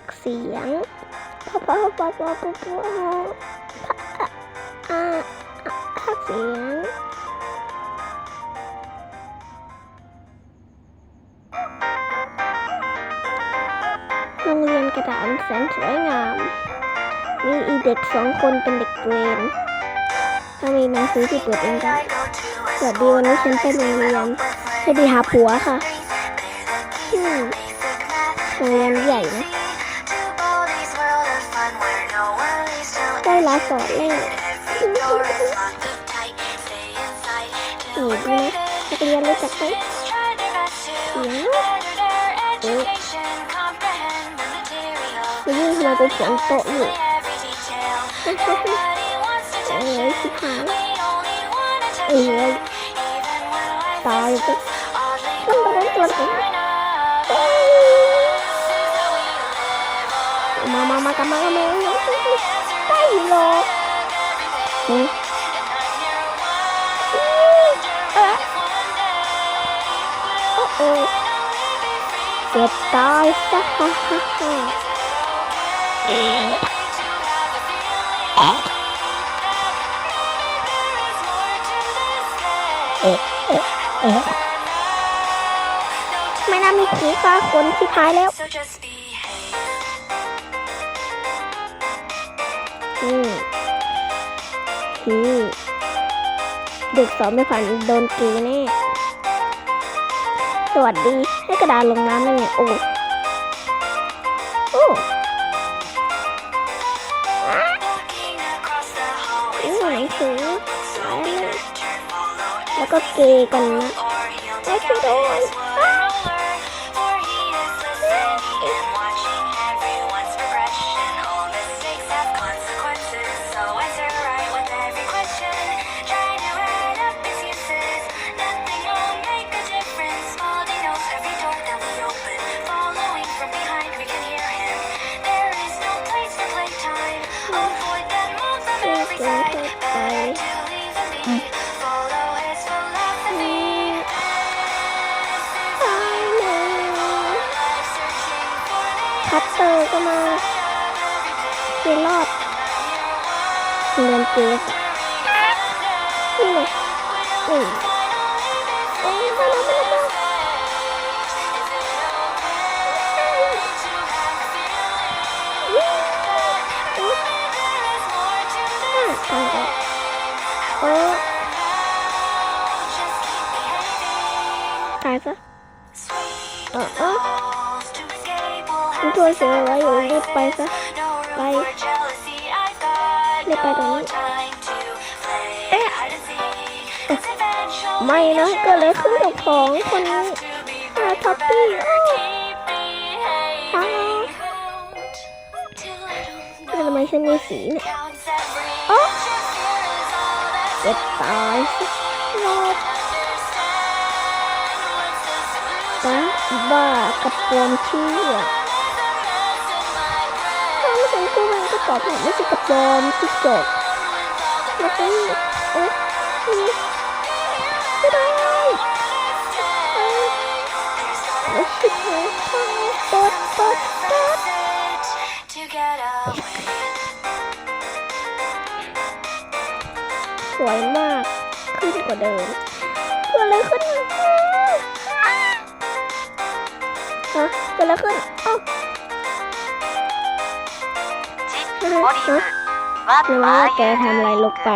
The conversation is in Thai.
ากเสียงพอพอพอพอพอพออ่าภาคเสียงโรงเรียนกระดานแสนสวยงาม มีอีเด็กสองคนเป็นเด็กเวรถ้ามีหนังสือที่เปิดเองได้สวัสดีวันนี้ฉันไปโรงเรียนจะไปหาผัวค่ะโรงเรียนใหญ่นะ ได้ลาสอนแล้วหนูดูนะนักเรียนรู้จักไหมเสียงเอ๊ะจะยิ่งทำไมเป็นเสียงโต๊ะอยู่เอ้ยสิหายเอ้ยตายไปมันโดนตัวผมมามามากลับมากลับมาได้ หรออืมเอ๊ะโอ้โอ้เจ็บตายซะฮ่าฮ่าฮ่าเอ๊ะเอ๊ะเอ๊ะเอ๊ะไม่น่ามีผีฟ้าคนที่พายแล้ว อืมนี่เด็กสอบไม่ผ่านโดนกีแน่ สวัสดี ให้กระดาษลงน้ำได้ไงโอ้โอ้หนังสือแล้วก็เกย์กันนะ or he'll ไอ้ take ช่วย out ด้ว พัตเตอร์ก็มาเจรอดเงินเกสนี่ไงนี่เอ้ยมาแล้ว โอ้ตายซะเออเออคุณตัวเสียไว้อยู่รีบไปซะไปรีบไปตรงนี้เอ๊ะไม่นะเก็เลยขึ้นกับของคนนี้อาท็อปปี้อ้าวแล้วทำไมฉันมีสีเนี่ยอ๋อ เจ็บตายสิรอบบ้าบ้ากระโปรงเชื่อถ้าไม่เป็นคู่มันก็ตอบผมไม่ใช่กระโปรงที่จบแล้วก็เอ๊ะนี่ไม่ได้เอ้ยแล้วชิบหา วยมาก ขึ้นกว่าเดิมเกิดอะไรขึ้นฮะเกิดอะไรขึ้นเอ้าจิฮะบอดี้ฮะว่าหรือว่าแกทำอะไรลงไป